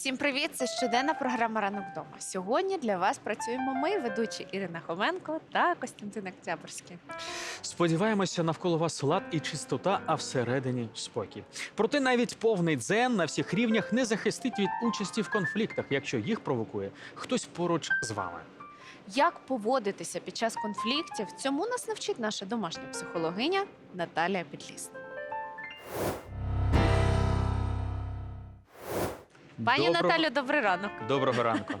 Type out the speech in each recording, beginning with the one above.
Всім привіт! Це щоденна програма Ранок вдома. Сьогодні для вас працюємо ми, ведучі Ірина Хоменко та Костянтин Октябрьський. Сподіваємося, навколо вас лад і чистота, а всередині спокій. Проте навіть повний дзен на всіх рівнях не захистить від участі в конфліктах, якщо їх провокує хтось поруч з вами. Як поводитися під час конфліктів? Цьому нас навчить наша домашня психологиня Наталія Підлісна. Пані Доброго- Наталю, добрий ранок. доброго ранку.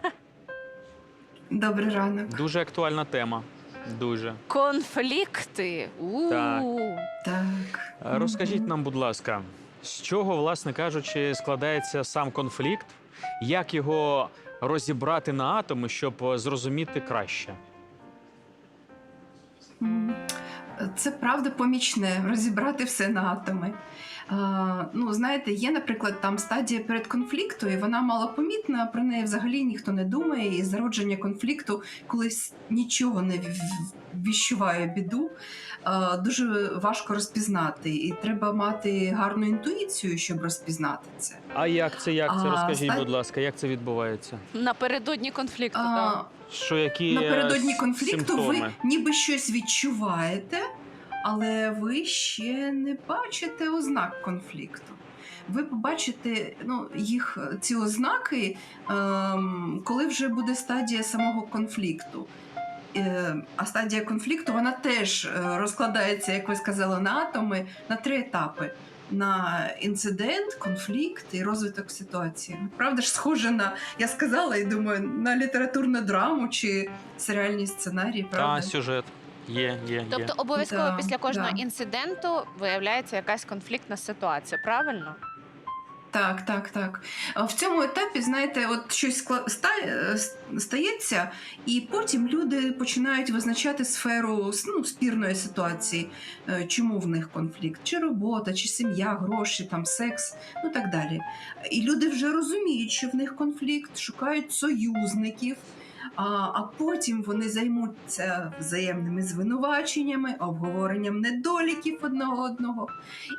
Добрий ранок. Дуже актуальна тема. Дуже Конфлікти. У Так. Так. Е, розкажіть нам, будь ласка, з чого, власне кажучи, складається сам конфлікт, як його розібрати на атоми, щоб е, зрозуміти краще? М. Це правда помічне розібрати все на атоми. Ну, знаєте, є, наприклад, там стадія передконфлікту, і вона малопомітна, про неї взагалі ніхто не думає. І зародження конфлікту, колись нічого не віщуває біду, дуже важко розпізнати. І треба мати гарну інтуїцію, щоб розпізнати це. А як це? Як це? Розкажіть, ста- будь ласка, як це відбувається? Напередодні конфлікту. А, так. Що які Напередодні е, конфлікту симптоми? ви ніби щось відчуваєте, але ви ще не бачите ознак конфлікту. Ви побачите ну, їх ці ознаки, ем, коли вже буде стадія самого конфлікту. Е, а стадія конфлікту вона теж е, розкладається, як ви сказали, на атоми на три етапи: на інцидент, конфлікт і розвиток ситуації. Правда ж, схоже на я сказала і думаю, на літературну драму чи серіальні сценарії, правда? Та сюжет. Є, є, є. Тобто обов'язково Да, після кожного да. інциденту виявляється якась конфліктна ситуація, правильно? Так, так, так. А В цьому етапі, знаєте, от щось скла- е, стається, і потім люди починають визначати сферу ну, спірної ситуації, Е, чому в них конфлікт, чи робота, чи сім'я, гроші, там секс, ну так далі. І люди вже розуміють, що в них конфлікт, шукають союзників. А, потім вони займуться взаємними звинуваченнями, обговоренням недоліків одного одного.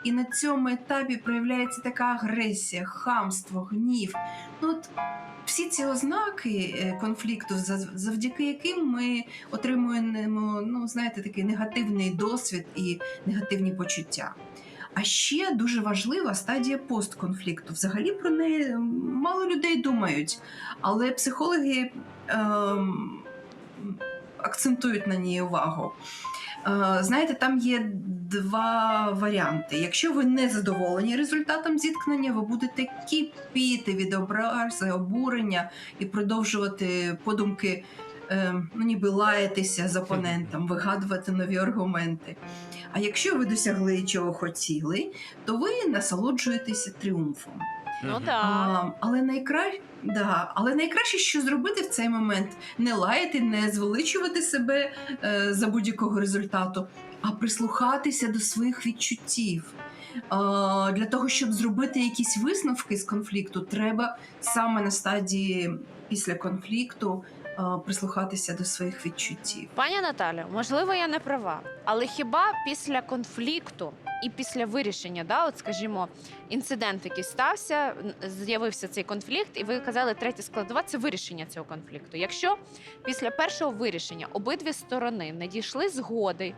І на цьому етапі проявляється така агресія, хамство, гнів. Ну, от всі ці ознаки е, конфлікту, завдяки яким ми отримуємо, ну, знаєте, такий негативний досвід і негативні почуття. А ще дуже важлива стадія постконфлікту. Взагалі про неї мало людей думають, але психологи ем, акцентують на ній увагу. Е, Знаєте, там є два варіанти. Якщо ви не задоволені результатом зіткнення, ви будете кипіти від образи, обурення і продовжувати подумки, е, ну ніби лаятися з опонентом, вигадувати нові аргументи. А якщо ви досягли чого хотіли, то ви насолоджуєтеся тріумфом. Ну Мгм. так. А, але, найкра... да, але найкраще, що зробити в цей момент, не лаяти, не звеличувати себе е, за будь-якого результату, а прислухатися до своїх відчуттів. Для того, щоб зробити якісь висновки з конфлікту, треба саме на стадії після конфлікту прислухатися до своїх відчуттів. Пані Наталю, можливо, я не права, але хіба після конфлікту і після вирішення, да, от скажімо, інцидент, який стався, з'явився цей конфлікт, і ви казали, третя складова це вирішення цього конфлікту. Якщо після першого вирішення обидві сторони не дійшли згоди,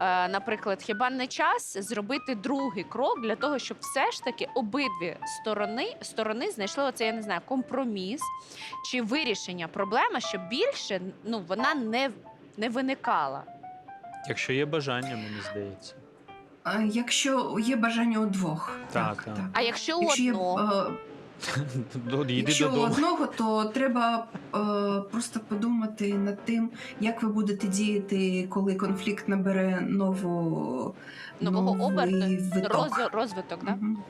е, наприклад, хіба не час зробити другий крок для того, щоб все ж таки обидві сторони сторони знайшли оце, я не знаю, компроміс чи вирішення проблеми, щоб більше ну вона не, не виникала. Якщо є бажання, мені здається. А, якщо є бажання у двох, Так, так. А якщо у Якщо є, одного, е, Йди Якщо у додому. одного, то треба просто подумати над тим, як ви будете діяти, коли конфлікт набере нову, нового оберту, виток. розвиток, да? Мгм. Мгм.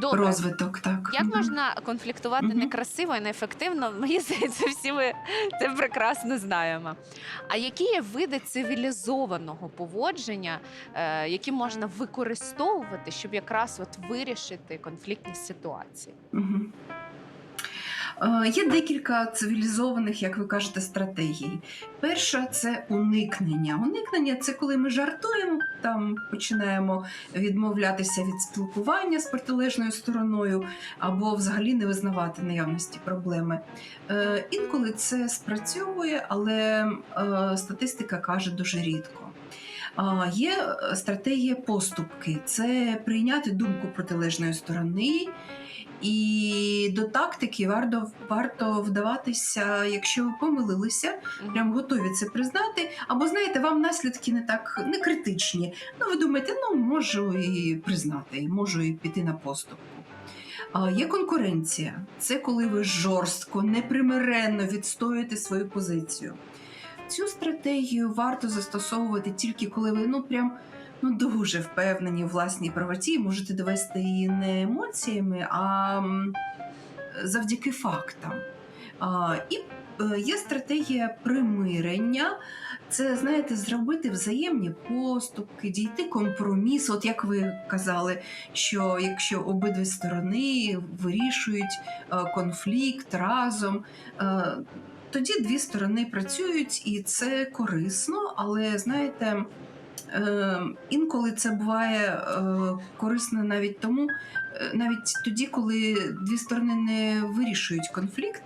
Добре. розвиток. Так Як Мгм. можна конфліктувати Мгм. некрасиво і неефективно? Мені здається, всі ми це прекрасно знаємо. А які є види цивілізованого поводження, е, які можна використовувати, щоб якраз от вирішити конфліктні ситуації? Мгм. Е, Є декілька цивілізованих, як ви кажете, стратегій. Перша це уникнення. Уникнення це коли ми жартуємо, там починаємо відмовлятися від спілкування з протилежною стороною або взагалі не визнавати наявності проблеми. Е, Інколи це спрацьовує, але е, статистика каже дуже рідко. Є стратегія поступки це прийняти думку протилежної сторони. І до тактики варто, варто вдаватися, якщо ви помилилися, прям готові це признати. Або знаєте, вам наслідки не так не критичні. Ну, ви думаєте, ну можу і признати, можу і піти на поступку. Є конкуренція. Це коли ви жорстко, непримиренно відстоюєте свою позицію. Цю стратегію варто застосовувати тільки коли ви ну прям ну дуже впевнені у власній правоті, можете довести її не емоціями, а завдяки фактам. А, І е, є стратегія примирення. Це, знаєте, зробити взаємні поступки, дійти компромісу. От як ви казали, що якщо обидві сторони вирішують е, конфлікт разом, е, тоді дві сторони працюють, і це корисно, але знаєте. Е, інколи це буває е, корисно навіть тому, е, навіть тоді, коли дві сторони не вирішують конфлікт,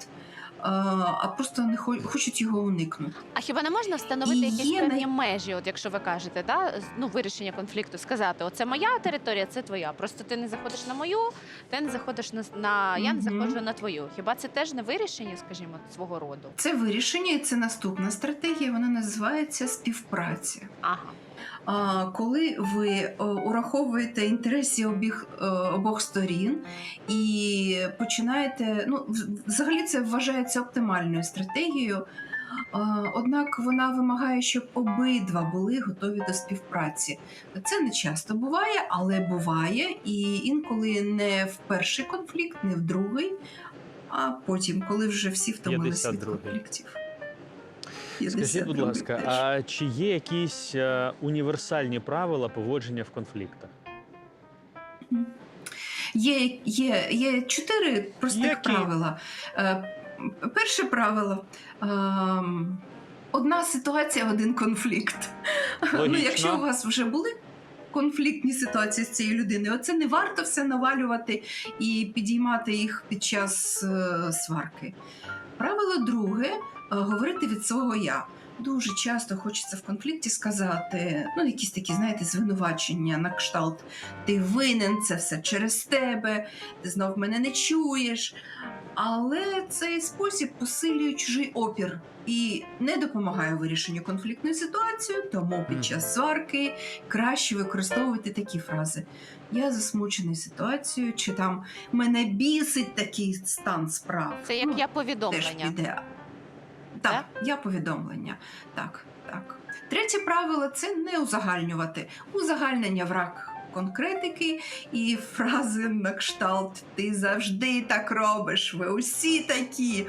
а просто не хо- хочуть його уникнути. А хіба не можна встановити І якісь певні най- межі, от якщо ви кажете, да? ну, вирішення конфлікту, сказати, оце моя територія, це твоя. Просто ти не заходиш на мою, ти не заходиш на, на я не заходжу на твою. Хіба це теж не вирішення, скажімо, свого роду? Це вирішення, і це наступна стратегія. Вона називається співпраця. Ага. Коли ви е, ураховуєте інтереси обіх, е, обох сторін і починаєте, ну взагалі це вважається оптимальною стратегією. Однак вона вимагає, щоб обидва були готові до співпраці. Це не часто буває, але буває, і інколи не в перший конфлікт, не в другий, а потім, коли вже всі втомилися від 52-й. конфліктів. Скажіть, будь ласка, а чи є якісь е, універсальні правила поводження в конфліктах? Є, є, є чотири простих Які? правила. Е, Перше правило. ем, Одна ситуація, один конфлікт. Ну, якщо у вас вже були конфліктні ситуації з цією людиною, оце не варто все навалювати і підіймати їх під час е, сварки. Правило друге е, говорити від свого я. Дуже часто хочеться в конфлікті сказати, ну, якісь такі, знаєте, звинувачення на кшталт. Ти винен, це все через тебе, ти знов мене не чуєш. Але цей спосіб посилює чужий опір і не допомагає вирішенню конфліктної ситуації, тому під час сварки краще використовувати такі фрази. Я засмучений ситуацією, чи там мене бісить такий стан справ. Це як Ну, я теж повідомлення. піде. Так, я повідомлення. Так, так. Третє правило це не узагальнювати. Узагальнення враг конкретики і фрази на кшталт Ти завжди так робиш, ви усі такі.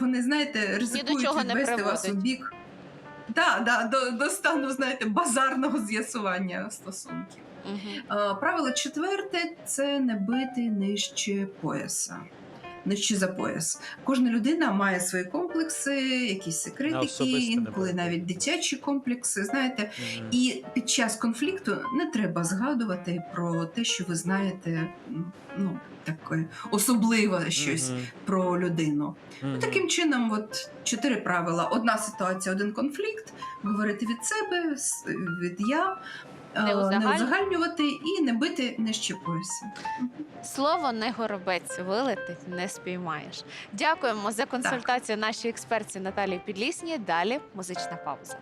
Вони, знаєте, ризикують відвести вас у бік. Да, да, до, до стану, знаєте, базарного з'ясування стосунків. Е, Правило четверте це не бити нижче пояса. Нижче за пояс. Кожна людина має свої комплекси, якісь секретики, інколи навіть дитячі комплекси. Знаєте, Мгм. і під час конфлікту не треба згадувати про те, що ви знаєте, ну таке особливе щось Мгм. про людину. Мгм. Ну, таким чином, от чотири правила: одна ситуація, один конфлікт, говорити від себе, від я. Не е, узагаль- узагальнювати і не бити не пояса. Слово не горобець вилетить, не спіймаєш. Дякуємо за консультацію нашій експерті Наталії Підлісній. Далі музична пауза.